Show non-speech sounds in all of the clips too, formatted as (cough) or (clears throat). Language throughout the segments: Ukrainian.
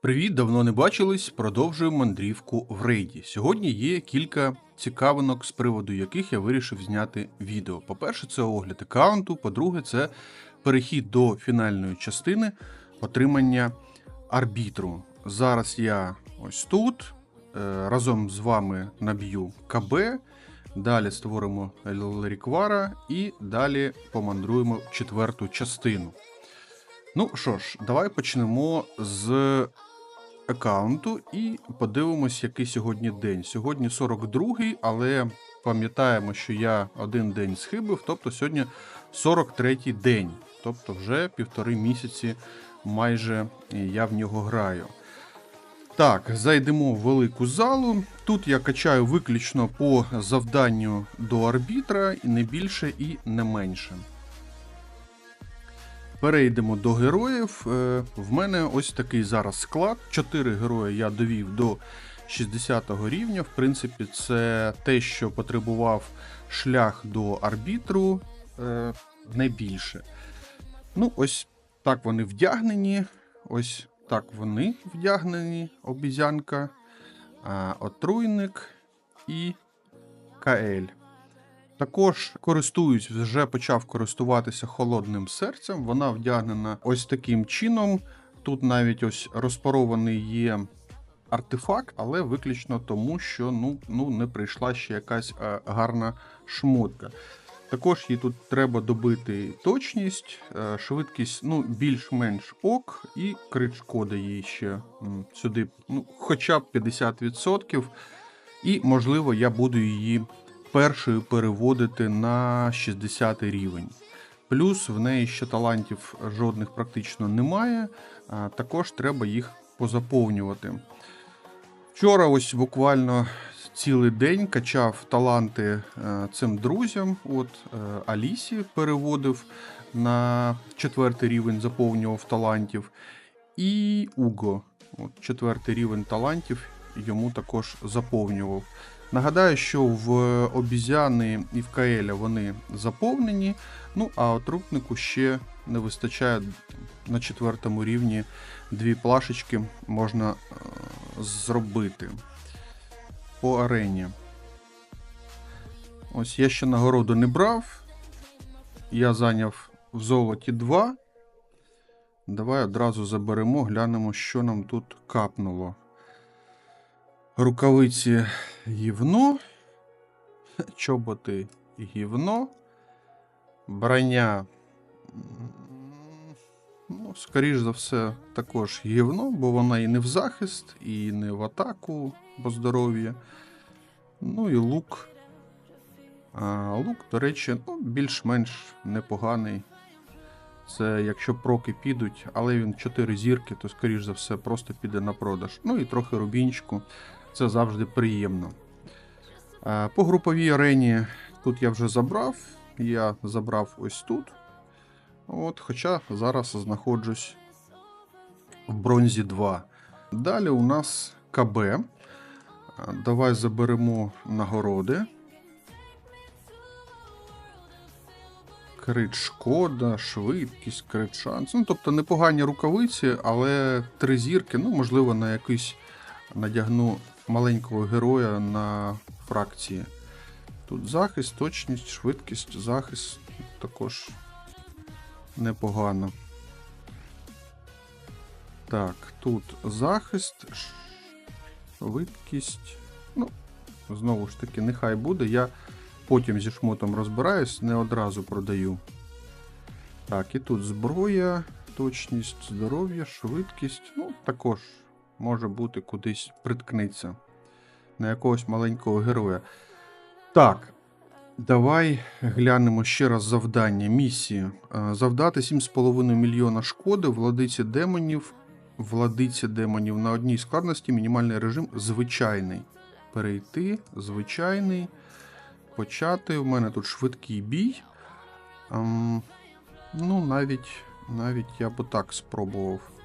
Привіт, давно не бачились. Продовжуємо мандрівку в рейді. Сьогодні є кілька цікавинок, з приводу яких я вирішив зняти відео. По-перше, це огляд аккаунту. По-друге, це перехід до фінальної частини отримання арбітру. Зараз я ось тут. е, Разом з вами наб'ю КБ. Далі створимо Леріквара і далі помандруємо четверту частину. Ну що ж, давай почнемо з аккаунту і подивимось, який сьогодні день. Сьогодні 42-й, але пам'ятаємо, що я один день схибив, тобто сьогодні 43-й день. Тобто вже півтори місяці майже я в нього граю. Так, зайдемо в велику залу. Тут я качаю виключно по завданню до арбітра, і не більше і не менше. Перейдемо до героїв. Е, В мене ось такий зараз склад. Чотири герої я довів до 60 рівня. В принципі, це те, що потребував шлях до арбітру, не більше. Ну, ось так вони вдягнені. Ось так вони вдягнені, обізянка, отруйник і Каель. Також користуюсь, вже почав користуватися холодним серцем. Вона вдягнена ось таким чином. Тут навіть ось розпарований є артефакт, але виключно тому, що ну, ну не прийшла ще якась е, гарна шмотка. Також їй тут треба добити точність, е, швидкість ну, більш-менш ок, і крит шкода їй ще сюди ну, хоча б 50%. І, можливо, я буду її першою переводити на 60 рівень. Плюс в неї ще талантів жодних практично немає, також треба їх позаповнювати. Вчора, ось буквально цілий день качав таланти е, цим друзям. От е, Алісі переводив на четвертий рівень, заповнював талантів. І Уго, от четвертий рівень талантів йому також заповнював. Нагадаю, що в обізяни і в Каеля вони заповнені, ну а отрупнику ще не вистачає на четвертому рівні дві плашечки можна е, зробити по арені. Ось я ще нагороду не брав. Я зайняв в золоті 2. Давай одразу заберемо, глянемо, що нам тут капнуло. Рукавиці гівно, (laughs) чоботи гівно, броня, ну, скоріш за все, також гівно, бо вона і не в захист, і не в атаку по здоров'я. Ну і лук. А, лук, до речі, ну, більш-менш непоганий. Це якщо проки підуть, але він 4 зірки, то скоріш за все просто піде на продаж. Ну і трохи рубінчику. Це завжди приємно. Е, По груповій арені тут я вже забрав. Я забрав ось тут. От, Хоча зараз знаходжусь в бронзі 2. Далі у нас КБ. Е, Давай заберемо нагороди. Крит шкода, швидкість, крит шанс. Ну, тобто непогані рукавиці, але три зірки, ну, можливо, на якийсь надягну маленького героя на фракції. Тут захист, точність, швидкість, захист також непогано. Так, тут захист, швидкість. Ну, знову ж таки, нехай буде. Я потім зі шмотом розбираюсь, не одразу продаю. Так, і тут зброя, точність, здоров'я, швидкість. Ну, також може бути кудись приткнеться на якогось маленького героя. Так, давай глянемо ще раз завдання. Місії. Е, Завдати 7,5 мільйона шкоди владиці демонів. Владиці демонів на одній складності мінімальний режим звичайний. Перейти, звичайний. Почати. У мене тут швидкий бій. Ем, ну, навіть, навіть я б так спробував.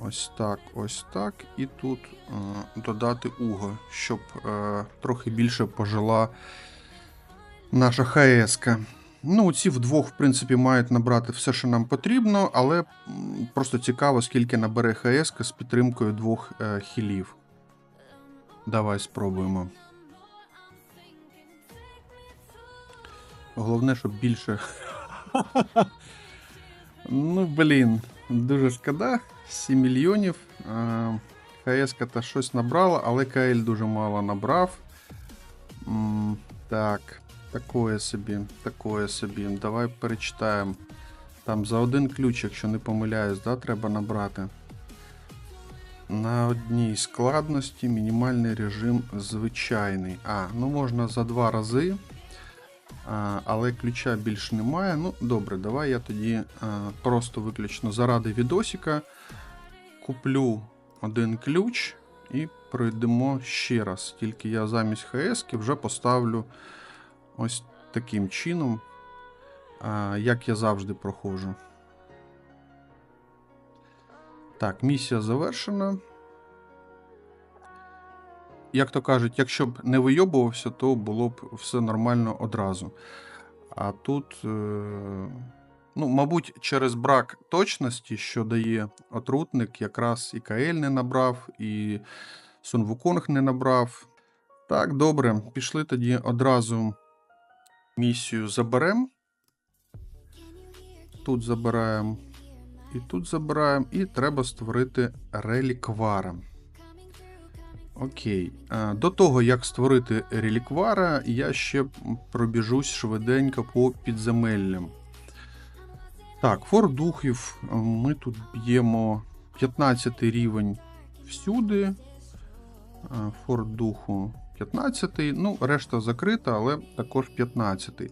Ось так, ось так. І тут е, додати уго, щоб е, трохи більше пожила наша ХС. Ну, ці вдвох, в принципі, мають набрати все, що нам потрібно, але просто цікаво, скільки набере ХС з підтримкою двох е, хілів. Давай спробуємо. Головне, щоб більше. (laughs) ну, блін, дуже шкода. 7 мільйонів. ХС та щось набрала, але КЛ дуже мало набрав. Так, такое собі, такое собі. Давай перечитаємо. Там за один ключ, якщо не помиляюсь, да, треба набрати. На одній складності мінімальний режим звичайний. А, ну можна за два рази. А, але ключа більш немає. Ну, добре, давай я тоді а, просто виключно заради відосика куплю один ключ і пройдемо ще раз. Тільки я замість ХС вже поставлю ось таким чином, як я завжди проходжу. Так, місія завершена. Як то кажуть, якщо б не вийобувався, то було б все нормально одразу. А тут, е, ну, мабуть, через брак точності, що дає отрутник, якраз і КЛ не набрав, і Wukong не набрав. Так, добре, пішли тоді одразу місію заберемо. Тут забираємо. І тут забираємо, і треба створити реліквара. Окей. До того, як створити реліквара, я ще пробіжусь швиденько по підземеллям. Так, фор духів. Ми тут б'ємо 15 рівень всюди. Фор духу 15. Ну, решта закрита, але також 15.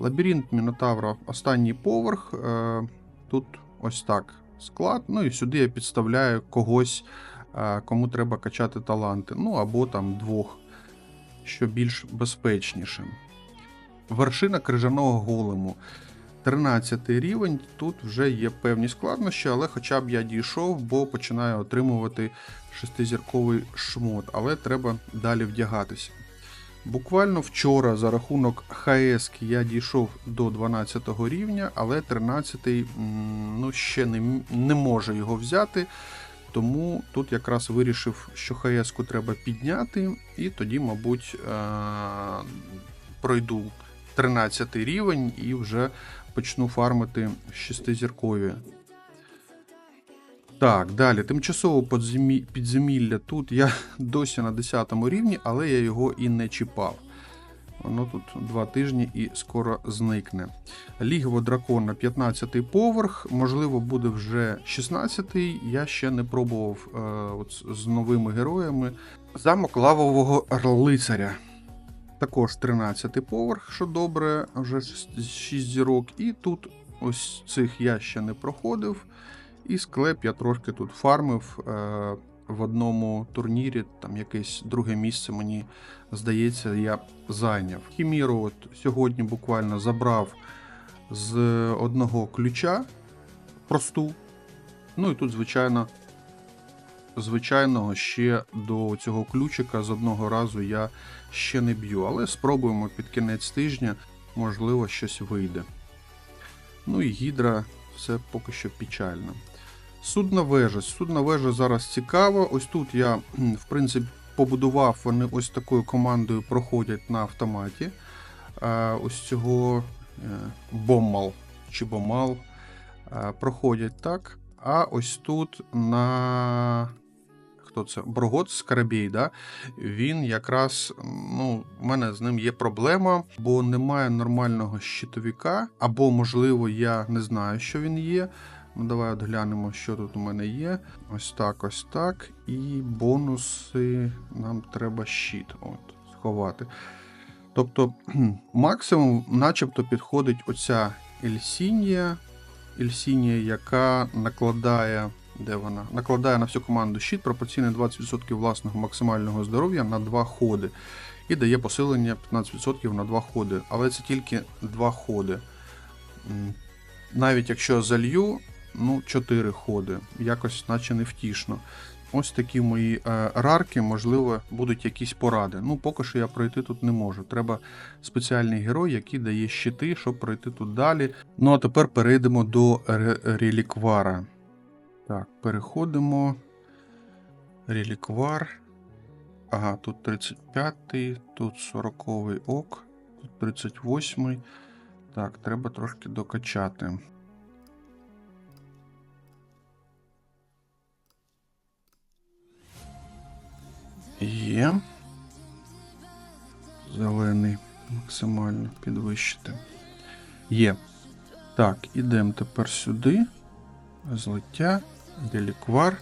Лабіринт Мінотавра останній поверх. Е, Тут ось так склад. Ну і сюди я підставляю когось, е, кому треба качати таланти. Ну або там двох, що більш безпечніше. Вершина крижаного голему. 13 рівень. Тут вже є певні складнощі, але хоча б я дійшов, бо починаю отримувати шестизірковий шмот, але треба далі вдягатися. Буквально вчора за рахунок ХС я дійшов до 12 рівня, але 13 ну, ще не, не може його взяти. Тому тут якраз вирішив, що ХС треба підняти, і тоді, мабуть, е- пройду 13 рівень і вже почну фармити шестизіркові. Так, далі. Тимчасово підземілля тут я (laughs) досі на 10 рівні, але я його і не чіпав. Воно тут два тижні і скоро зникне. Лігво дракона 15 поверх, можливо, буде вже 16 Я ще не пробував е, от з новими героями. Замок лавового лицаря. Також 13 поверх, що добре, вже 6 зірок. І тут ось цих я ще не проходив. І склеп я трошки тут фармив е, в одному турнірі, там якесь друге місце, мені здається, я зайняв. Хіміру от сьогодні буквально забрав з одного ключа просту. Ну і тут, звичайно, звичайного ще до цього ключика з одного разу я ще не б'ю. Але спробуємо під кінець тижня, можливо, щось вийде. Ну і гідра, все поки що печально. Судна вежа. Судна вежа зараз цікава. Ось тут я, в принципі, побудував, вони ось такою командою проходять на автоматі. Ось цього е, боммал чи бомал проходять так. А ось тут на. Хто це? Брогот Скарабій, да? Він якраз, ну, в мене з ним є проблема, бо немає нормального щитовика, або, можливо, я не знаю, що він є. Ну, давай от глянемо, що тут у мене є. Ось так, ось так. І бонуси нам треба щит от, сховати. Тобто, (clears throat) максимум, начебто, підходить оця Ельсінія, Ельсінія, яка накладає. Де вона? Накладає на всю команду щит пропорційне 20% власного максимального здоров'я на 2 ходи. І дає посилення 15% на 2 ходи. Але це тільки 2 ходи. Навіть якщо залью, ну, 4 ходи. Якось наче невтішно. ось такі мої е, рарки, можливо, будуть якісь поради. Ну, поки що я пройти тут не можу. Треба спеціальний герой, який дає щити, щоб пройти тут далі. Ну а тепер перейдемо до ре- реліквара. Так, переходимо. Реліквар. Ага, тут 35-й, тут 40-й ок, тут 38-й. Так, треба трошки докачати. Є. Зелений максимально підвищити. Є. Так, ідемо тепер сюди. Злиття, деліквар.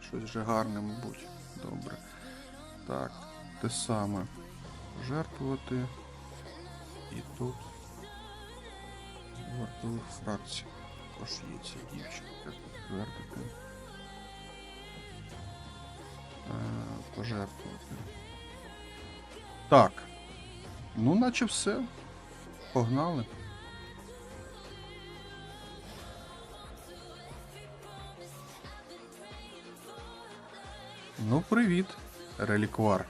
Щось вже гарне, мабуть. Добре. Так, те саме жертвувати. І тут вартових фракцій. Також є ця дівчинка. Підтвердити. Е, Пожертвувати. Так. Ну, наче все. Погнали. Ну, привіт, реліквар.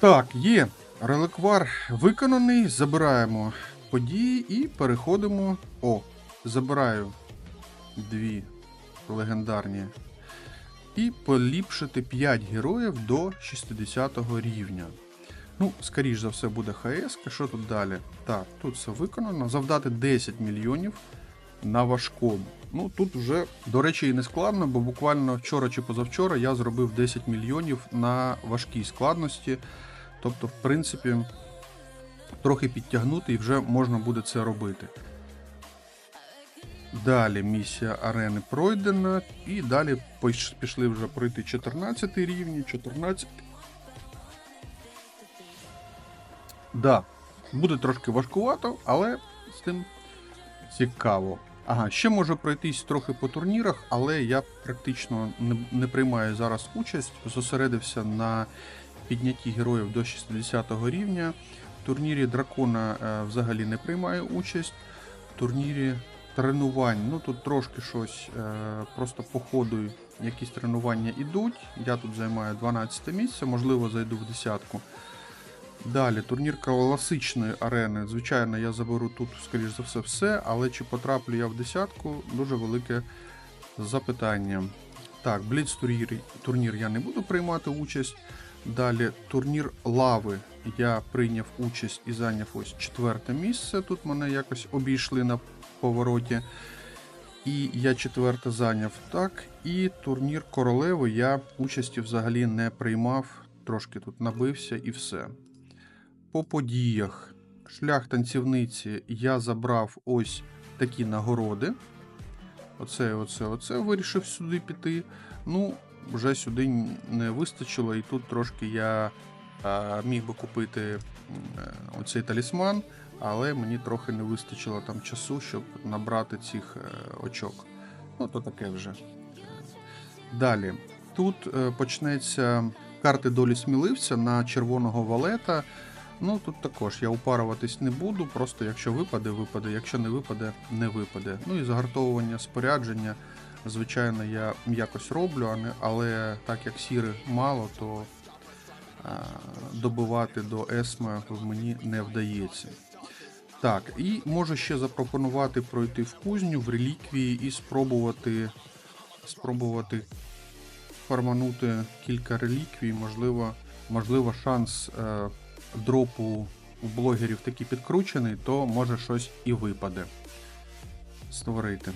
Так, є. Реліквар виконаний. Забираємо події і переходимо. О, забираю дві легендарні. І поліпшити 5 героїв до 60 рівня. Ну, скоріш за все, буде ХС. Що тут далі? Так, тут все виконано. Завдати 10 мільйонів на важкому. Ну тут вже, до речі, і не складно, бо буквально вчора чи позавчора я зробив 10 мільйонів на важкій складності. Тобто, в принципі, трохи підтягнути і вже можна буде це робити. Далі місія арени пройдена, і далі пішли вже пройти 14 рівні, 14. Да, буде трошки важкувато, але з тим цікаво. Ага, ще можу пройтись трохи по турнірах, але я практично не, не приймаю зараз участь. Зосередився на піднятті героїв до 60 рівня. В турнірі дракона е, взагалі не приймаю участь. В турнірі тренувань, ну тут трошки щось е, просто по ходу якісь тренування ідуть. Я тут займаю 12 місце, можливо, зайду в десятку. Далі, турнір класичної арени. Звичайно, я заберу тут, скоріш за все, все, але чи потраплю я в десятку, дуже велике запитання. Так, Бліц турнір, турнір я не буду приймати участь. Далі турнір лави. Я прийняв участь і зайняв ось четверте місце. Тут мене якось обійшли на повороті. І я четверте зайняв так. І турнір королеви я участі взагалі не приймав. Трошки тут набився і все. По подіях. Шлях танцівниці я забрав ось такі нагороди. Оце, оце, оце вирішив сюди піти. Ну, вже сюди не вистачило, і тут трошки я а, міг би купити е, оцей талісман, але мені трохи не вистачило там часу, щоб набрати цих е, очок. Ну, то таке вже. Далі. Тут е, почнеться карти долі сміливця на червоного валета. Ну тут також я упаруватись не буду, просто якщо випаде, випаде, якщо не випаде, не випаде. Ну і загартовування спорядження, звичайно, я якось роблю, але так як сіри мало, то добивати до есме мені не вдається. Так, і можу ще запропонувати пройти в кузню в реліквії і спробувати, спробувати фарманути кілька реліквій, можливо, можливо, шанс е, дропу у блогерів такий підкручений, то може щось і випаде. Створити.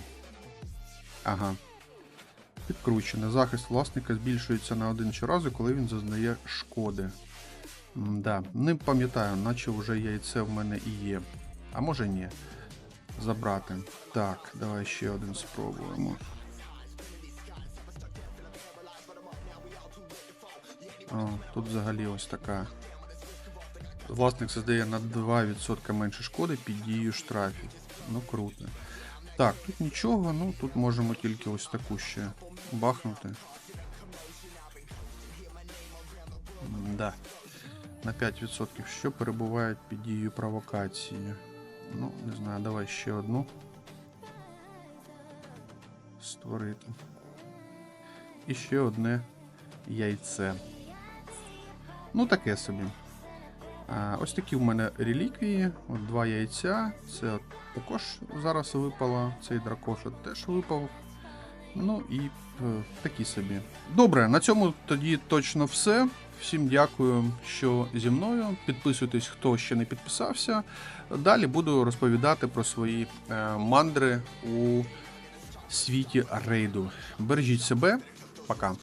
Ага. Підкручене. Захист власника збільшується на один щоразу, коли він зазнає шкоди. Да, не пам'ятаю, наче вже яйце в мене і є. А може ні. Забрати. Так, давай ще один спробуємо. О, тут взагалі ось така. Власник создає на 2% менше шкоди під дією штрафів. Ну круто. Так, тут нічого, ну тут можемо тільки ось таку ще бахнути. Да. На 5%, що перебувають під дією провокації. Ну, не знаю, давай ще одну. створити. І ще одне яйце. Ну, таке собі. Ось такі в мене реліквії. От два яйця. Це також зараз випало. Цей дракошот теж випав. Ну і е, такі собі. Добре, на цьому тоді точно все. Всім дякую, що зі мною. Підписуйтесь, хто ще не підписався. Далі буду розповідати про свої е, мандри у світі рейду. Бережіть себе, пока.